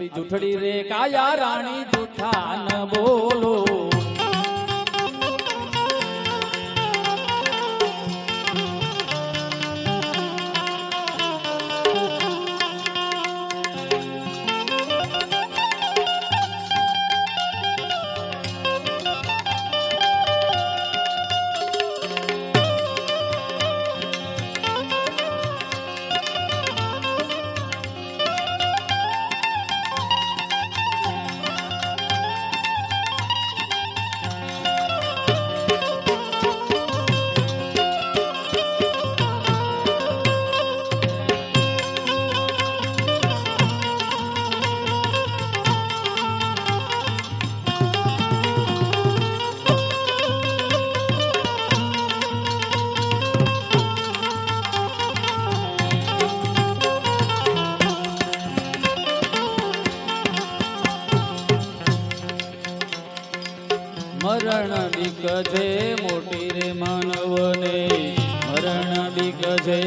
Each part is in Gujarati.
આવી જૂઠડી રે કાયા રાણી જૂઠા ન બોલો. છે મોટી રે માનવને મરણ બીક છે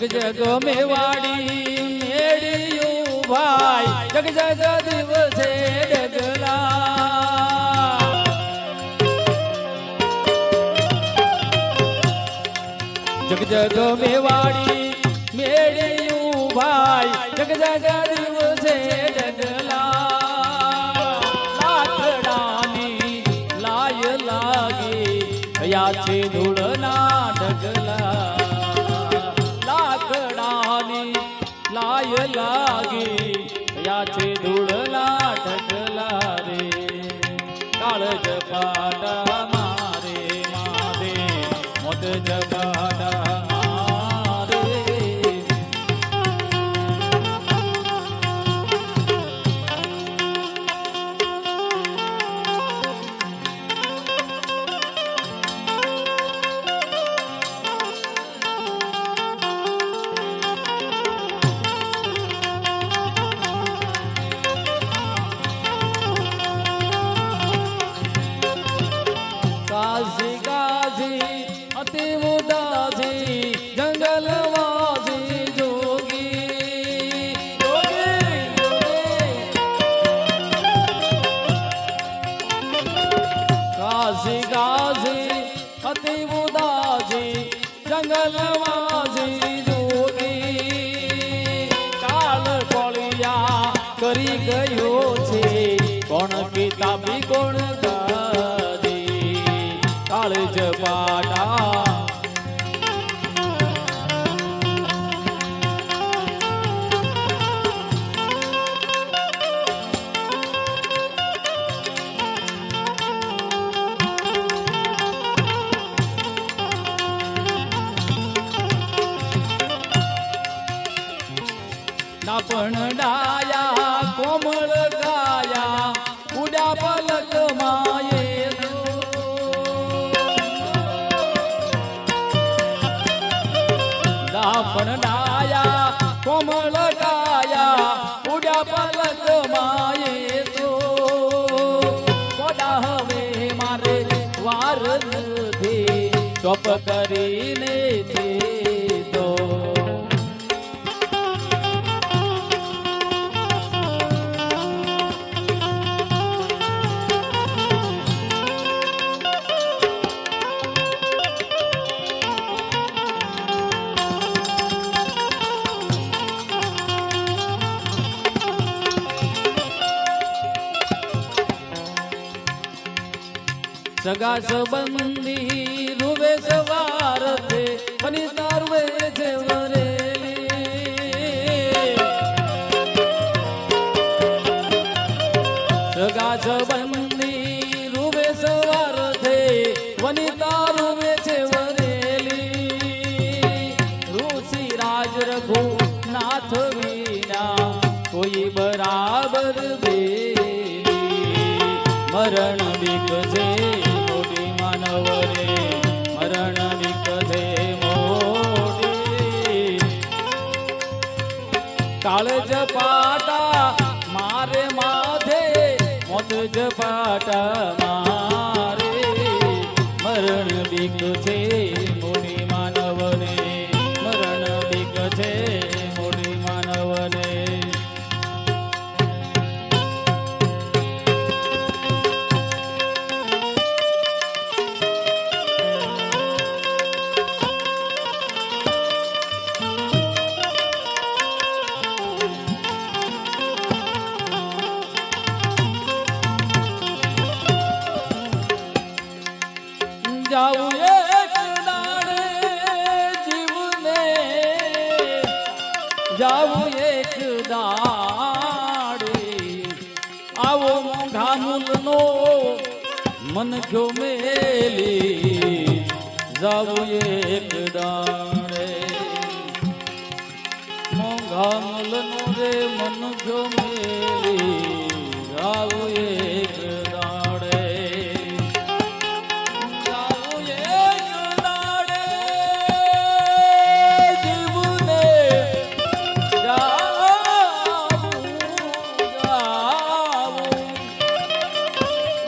જગ જગ મેવાડી મેળ્યું ભાઈ જગ જગ દિવસે ડગલા જગ જગ મેવાડી મેળ્યું ભાઈ જગ જગ દિવસે ડગલા લાકડાની લાય લાગી. થયા છે ધૂળના કાશી કાશી અતિ ઉદાસી જંગલવાસી જોગી. કાશી કાશી અતિ ઉદાસી दा રામણ ડાયા, કોમળ ગાયા ઉડા પલક માયે તો. કોડા હવે મારે વાર નથી, ચોપ કરીને તે સગા સંબંધી રૂવે સવાર છે ફની તારવે છે કાળ જપાટા મારે માથે મોત જપાટા મારે. મરણ બીક છે જાવું એક દાડે. આવો મોંઘા મૂલનો મન જો મેલી જાવું એક દાડે. મોંઘા મૂલનો રે મન જો મેલી જાવું